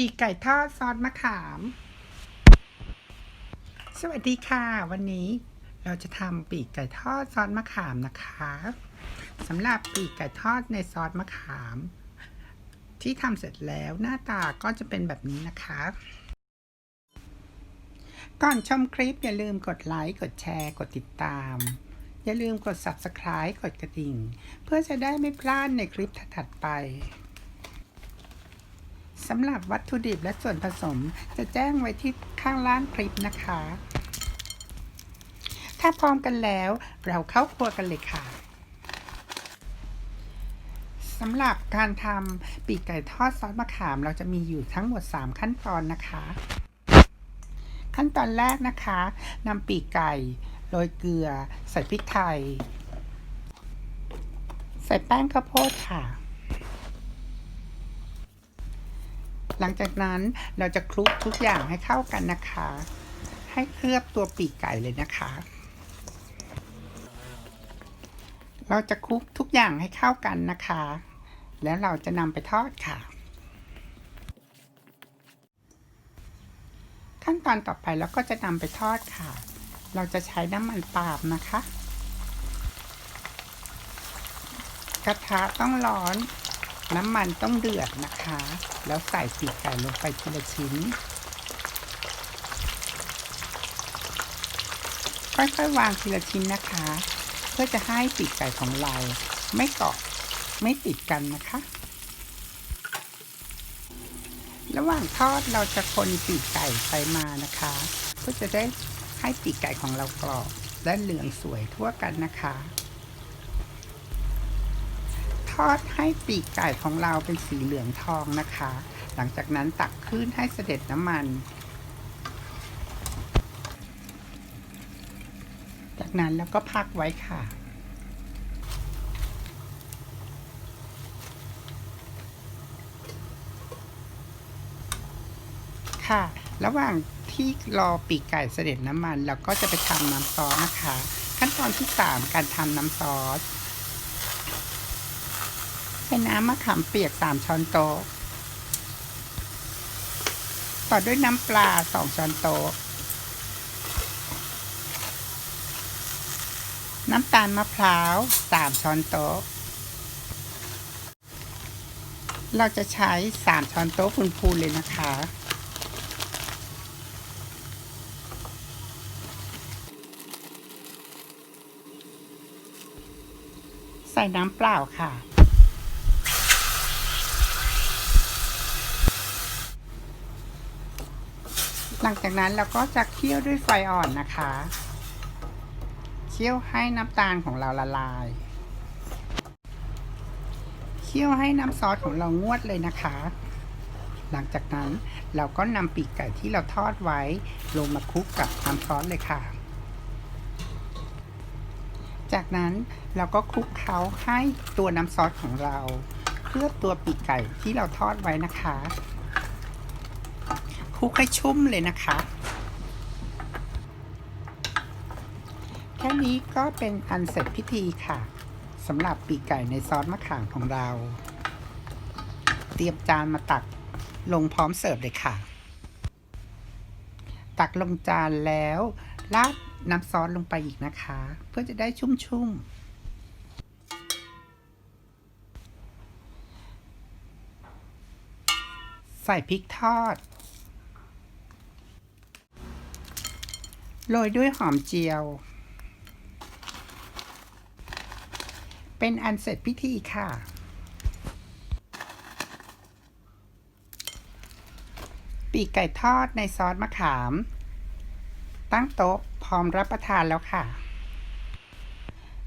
ปีกไก่ทอดซอสมะขาม สวัสดีค่ะ วันนี้เราจะทำปีกไก่ทอดซอสมะขามนะคะสำหรับปีกไก่ทอดในซอสมะขาม ที่ทำเสร็จแล้วหน้าตาก็จะเป็นแบบนี้นะคะ ก่อนชมคลิปอย่าลืมกดไลค์ กดแชร์ กดติดตาม อย่าลืมกด subscribe กดกระดิ่ง เพื่อจะได้ไม่พลาดในคลิปถัดๆไป สำหรับวัตถุดิบและส่วนผสมจะแจ้งไว้ที่ข้างล่างคลิปนะคะ ถ้าพร้อมกันแล้วเราเข้าครัวกันเลยค่ะสำหรับการทำปีกไก่ทอดซอสมะขามเราจะมีอยู่ทั้งหมด 3 ขั้นตอนนะคะ ขั้นตอนแรกนะคะนำปีกไก่โรยเกลือ ใส่พริกไทย ใส่แป้งข้าวโพดค่ะ หลังจากนั้นเราจะคลุกทุกอย่างให้เข้ากันนะคะ ให้เคลือบตัวปีกไก่เลยนะคะ เราจะคลุกทุกอย่างให้เข้ากันนะคะ แล้วเราจะนำไปทอดค่ะ ขั้นตอนต่อไปเราก็จะนำไปทอดค่ะ เราจะใช้น้ำมันปาล์มนะคะ กระทะต้องร้อน น้ำมันต้องเดือดนะคะ แล้วใส่ปีกไก่ลงไปทีละชิ้น ค่อยๆวางทีละชิ้นนะคะ เพื่อจะให้ปีกไก่ของเราไม่เกาะไม่ติดกันนะคะ ระหว่างทอดเราจะคนปีกไก่ไปมานะคะ เพื่อจะได้ให้ปีกไก่ของเรากรอบและเหลืองสวยทั่วกันนะคะ ดให้ปีกไก่ของเราเป็นสีเหลืองทองนะคะ หลังจากนั้นตักขึ้นให้เสด็จน้ำมัน จากนั้นแล้วก็พักไว้ค่ะค่ะ ระหว่างที่รอปีกไก่เสด็จน้ำมัน เราก็จะไปทำน้ำซอสนะคะ ขั้นตอนที่ 3 การทำน้ำซอส ใช้น้ำมะขามเปียก3ช้อนโต๊ะ ต่อด้วยน้ำปลา2ช้อนโต๊ะ น้ำตาลมะพร้าว3ช้อนโต๊ะ เราจะใช้3ช้อนโต๊ะพูนๆเลยนะคะใส่น้ำเปล่าค่ะ หลังจากนั้นเราก็จะเคี่ยวด้วยไฟอ่อนนะคะ เคี่ยวให้น้ำตาลของเราละลาย เคี่ยวให้น้ำซอสของเรางวดเลยนะคะ หลังจากนั้นเราก็นำปีกไก่ที่เราทอดไว้ ลงมาคลุกกับน้ำซอสเลยค่ะ จากนั้นเราก็คลุกเคล้าให้ตัวน้ำซอสของเราเคลือบตัวปีกไก่ที่เราทอดไว้นะคะ คลุกให้ชุ่มเลยนะคะ แค่นี้ก็เป็นอันเสร็จพิธีค่ะสำหรับปีกไก่ในซอสมะขามของเรา เตรียมจานมาตักลงพร้อมเสิร์ฟเลยค่ะ ตักลงจานแล้วราดน้ำซอสลงไปอีกนะคะ เพื่อจะได้ชุ่มๆใส่พริกทอด โรยด้วยหอมเจียว เป็นอันเสร็จพิธีค่ะ ปีกไก่ทอดในซอสมะขาม ตั้งโต๊ะพร้อมรับประทานแล้วค่ะ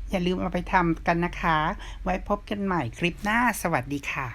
อย่าลืมเอาไปทำกันนะคะ ไว้พบกันใหม่คลิปหน้าสวัสดีค่ะ